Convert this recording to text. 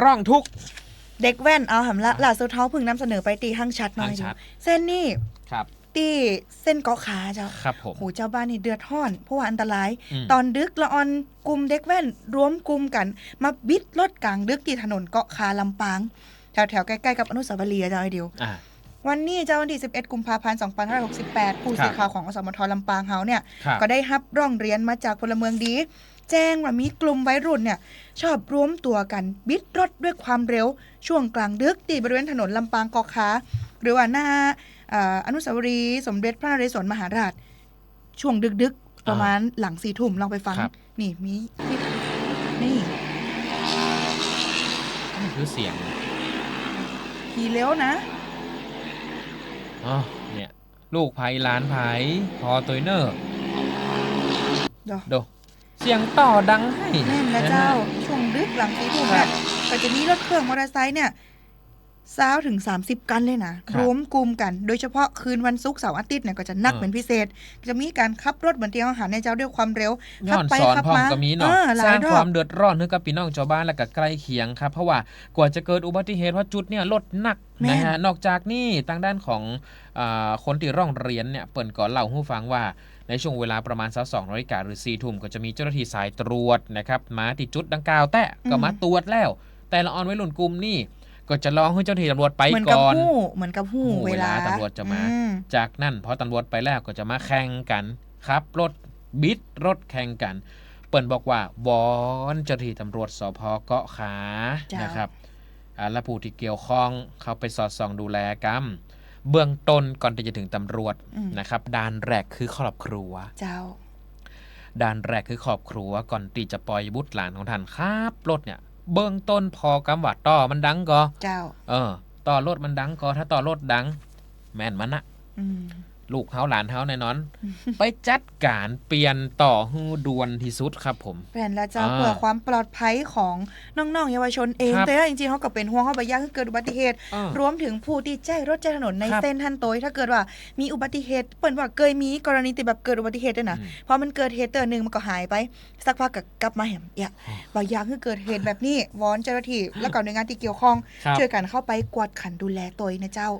ร่องทุกข์ เด็กแว่นเอาหำละล่าสุดเท้าเพึ่งนำเสนอไปตีห้างชัดหน่อยห้างชัด เส้นนี่ครับ ตีเส้นเกาะขาเจ้าครับผม โหเจ้าบ้านนี่เดือดร้อน เพราะว่าอันตราย อืม ตอนดึกละออนกลุ่มเด็กแว่นรวมกลุ่มกัน มาบิดรถกลางดึกที่ถนนเกาะคาลำปางแถวแถวๆ ใกล้ๆ กับอนุสาวรีย์อะเจ้าไอเดียว อ่า วันนี้เจ้าวันที่ 11 กุมภาพันธ์ 2568 ผู้สื่อข่าวของอสมทลำปางเฮาเนี่ย ครับ ก็ได้รับร้องเรียนมาจากพลเมืองดี แจ้งว่ามีกลุ่มวัยรุ่นเนี่ยชอบรวมตัวกันบิดรถด้วยความเร็ว ช่วงกลางดึกที่บริเวณถนนลำปางกอกขาหรือว่าหน้าเอ่ออนุสาวรีย์สมเด็จพระนเรศวรมหาราช ช่วงดึกๆ ประมาณหลังสี่ทุ่มลองไปฟังครับนี่มีคลิปนี่นี่คือเสียงขี่เร็วนะอ๋อเนี่ย ลูกไผ่หลานไผ่พอตัวเนอร์เดี๋ยวโด เสียงต่อดังให้แน่นนะเจ้าช่วงดึกหลังสี่ทุ่มเนี่ยก็จะมีรถเครื่องมอเตอร์ไซค์เนี่ย สาวถึง 30 กันเลยนะครับรวมกลุ่มกัน โดยเฉพาะคืนวันศุกร์เสาร์อาทิตย์เนี่ยก็จะนักเออเป็นพิเศษ จะมีการขับรถเหมือนเตียงอาหารในเจ้าด้วยความเร็วย้อนสอนพ่อมก็มีเนาะออหสลาร้ายงรคอวาบมเดือดร้อนให้กับพี่น้องชาวบ้านและก็ใกล้เคียงครับเพราะว่ากว่าจะเกิดอุบัติเหตุเพราะจุดเนี่ยรถหนักแม่นนะฮะนอกจากนี้ทางด้านของอาคนที่ร่องเรียนเนี่ยเปิ่นก่อนเล่าให้ฟังว่าในช่วงเวลาประมาณสักสองนาฬิกาหรือสี่ทุ่มก็จะมีเจ้าหน้าที่สายตรวจนะครับมาที่จุดดังกล่าวแต่ก็มาตรวจแล้ว แต่ละออนไว้รุ่นกลุ่มนี่ ก็จะร้องให้เจ้าหน้าที่ตำรวจไปเหมือนกับก่อนหู้เหมือนกับหู้หู้เวลาเวลาตำรวจจะมาอืจากนั้นพอตำรวจไปแล้วก็จะมาแข่งกันครับรถบิดรถแข่งกัน เปิ่นบอกว่าวอนเจ้าหน้าที่ตำรวจสพเกาะขานะครับอ่าและผู้ที่เกี่ยวข้องเขาไปสอดส่องดูแลกรรมเบื้องต้นก่อนที่จะถึงตำรวจอืมนะครับด่านแรกคือครอบครัว เจ้าด่านแรกคือครอบครัวก่อนที่จะปล่อยบุตรหลานของท่านครับรถเนี่ย เบื้องต้นพอกำว่าต่อมันดังก็เจ้า เออ ต่อรถมันดังก็ถ้าต่อรถดัง แม่นมันนะอืม ลูกเฮาหลานเฮาแน่นอน ไปจัดการเปลี่ยนต่อฮือด่วนที่สุดครับผมแผ่นละเจ้าอ่าเพื่อความปลอดภัยของน้องๆเยาวชนเองครับแต่ว่าจริงๆเขาก็เป็นห่วงเขาไปย่างให้เกิดอุบัติเหตุอ้อรวมถึงผู้ที่ใช้รถใช้ถนนในครับเส้นทันโตยถ้าเกิดว่ามีอุบัติเหตุเปิ่นว่าเคยมีกรณีที่แบบเกิดอุบัติเหตุด้วยนะอืมพอมันเกิดเหตุเตือนหนึ่งมันก็หายไป สักพักก็กลับมาแหมอย่าอ๋อบางอย่างคือเกิดเหตุแบบนี้วอนเจ้าหน้าที่และกับหน่วยงานที่เกี่ยวข้องครับช่วยกันเข้าไปกวดขันดูแลตัวเองนะเจ้า